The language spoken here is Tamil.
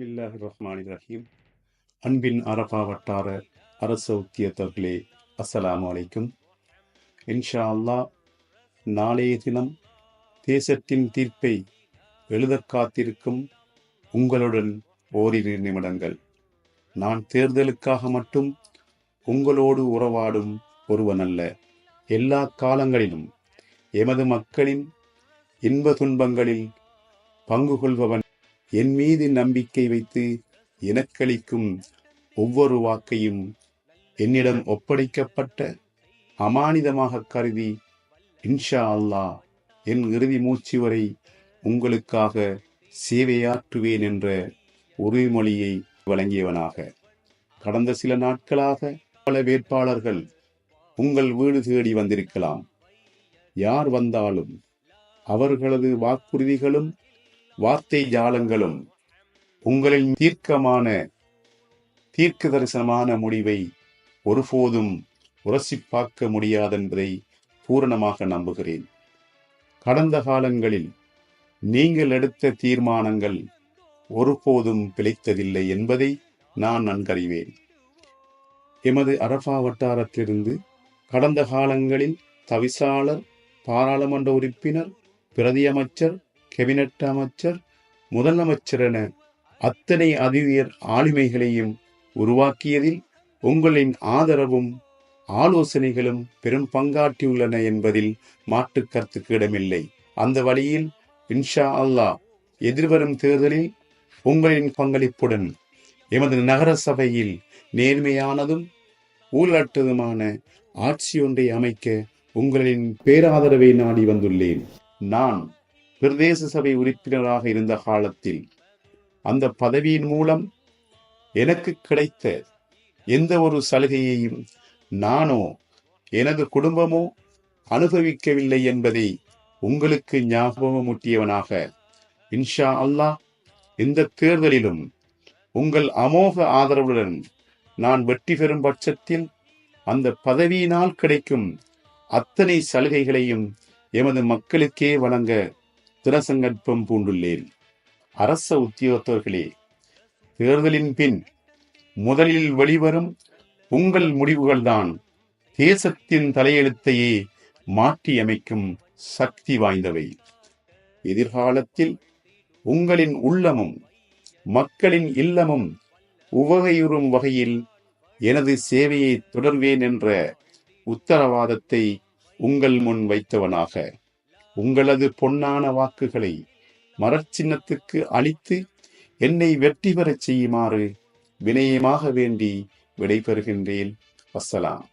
பிஸ்மில்லாஹ் ரஹ்மான் ரஹீம் அன்பின் அரபா வட்டார அரச உத்தியத்தர்களே அஸ்ஸலாமு வலைக்கும் இன்ஷா அல்லாஹ் நாளைய தினம் தேசத்தின் தீர்ப்பை எழுத காத்திருக்கும் உங்களுடன் ஓரிரு நிமிடங்கள். நான் தேர்தலுக்காக மட்டும் உங்களோடு உறவாடும் ஒருவனல்ல எல்லா காலங்களிலும் எமது மக்களின் இன்ப துன்பங்களில் பங்கு கொள்பவன் என் மீது நம்பிக்கை வைத்து எனக்களிக்கும் ஒவ்வொரு வாக்கையும் என்னிடம் ஒப்படைக்கப்பட்ட அமானிதமாக கருதி இன்ஷா அல்லாஹ் என் இறுதி மூச்சு வரை உங்களுக்காக சேவையாற்றுவேன் என்ற உறுதிமொழியை வழங்கியவனாக. கடந்த சில நாட்களாக பல வேட்பாளர்கள் உங்கள் வீடு தேடி வந்திருக்கலாம். யார் வந்தாலும் அவர்களது வாக்குறுதிகளும் வார்த்தை ஜாலங்களும் உங்களின் தீர்க்கமான தீர்க்க தரிசனமான முடிவை ஒருபோதும் உரசி பார்க்க முடியாதென்பதை பூரணமாக நம்புகிறேன். கடந்த காலங்களில் நீங்கள் எடுத்த தீர்மானங்கள் ஒருபோதும் பிழைத்ததில்லை என்பதை நான் நன்கறிவேன். எமது அரபா வட்டாரத்திலிருந்து கடந்த காலங்களில் தவிசாளர் பாராளுமன்ற உறுப்பினர் பிரதியமைச்சர் கெபினட் அமைச்சர் முதலமைச்சர் என அத்தனை அறிவியர் ஆளுமைகளையும் உருவாக்கியதில் உங்களின் ஆதரவும் ஆலோசனைகளும் பெரும் பங்காற்றியுள்ளன என்பதில் மாற்று கருத்துக்கு இடமில்லை. அந்த வழியில் இன்ஷா அல்லாஹ் எதிர்வரும் தேர்தலில் உங்களின் பங்களிப்புடன் எமது நகர சபையில் நேர்மையானதும் ஊழலற்றதுமான ஆட்சி ஒன்றை அமைக்க உங்களின் பேராதரவை நாடி வந்துள்ளேன். நான் பிரதேச சபை உறுப்பினராக இருந்த காலத்தில் அந்த பதவியின் மூலம் எனக்கு கிடைத்த எந்த ஒரு சலுகையையும் நானோ எனது குடும்பமோ அனுபவிக்கவில்லை என்பதை உங்களுக்கு ஞாபகமூட்டியவனாக இன்ஷா அல்லாஹ் இந்த தேர்தலிலும் உங்கள் அமோக ஆதரவுடன் நான் வெற்றி பெறும் பட்சத்தில் அந்த பதவியினால் கிடைக்கும் அத்தனை சலுகைகளையும் எமது மக்களுக்கே வழங்க திரசங்கற்பம் பூண்டுள்ளேன். அரச உத்தியோகத்தர்களே தேர்தலின் பின் முதலில் வெளிவரும் உங்கள் முடிவுகள்தான் தேசத்தின் தலையெழுத்தையே மாற்றி அமைக்கும் சக்தி வாய்ந்தவை. எதிர்காலத்தில் உங்களின் உள்ளமும் மக்களின் இல்லமும் உவகையுறும் வகையில் எனது சேவையை தொடர்வேன் என்ற உத்தரவாதத்தை உங்கள் முன் வைத்தவனாக உங்களது பொன்னான வாக்குகளை மரச்சின்னத்துக்கு அளித்து என்னை வெற்றி பெறச் செய்யுமாறு வினயமாக வேண்டி விடைபெறுகின்றேன். வசலாம்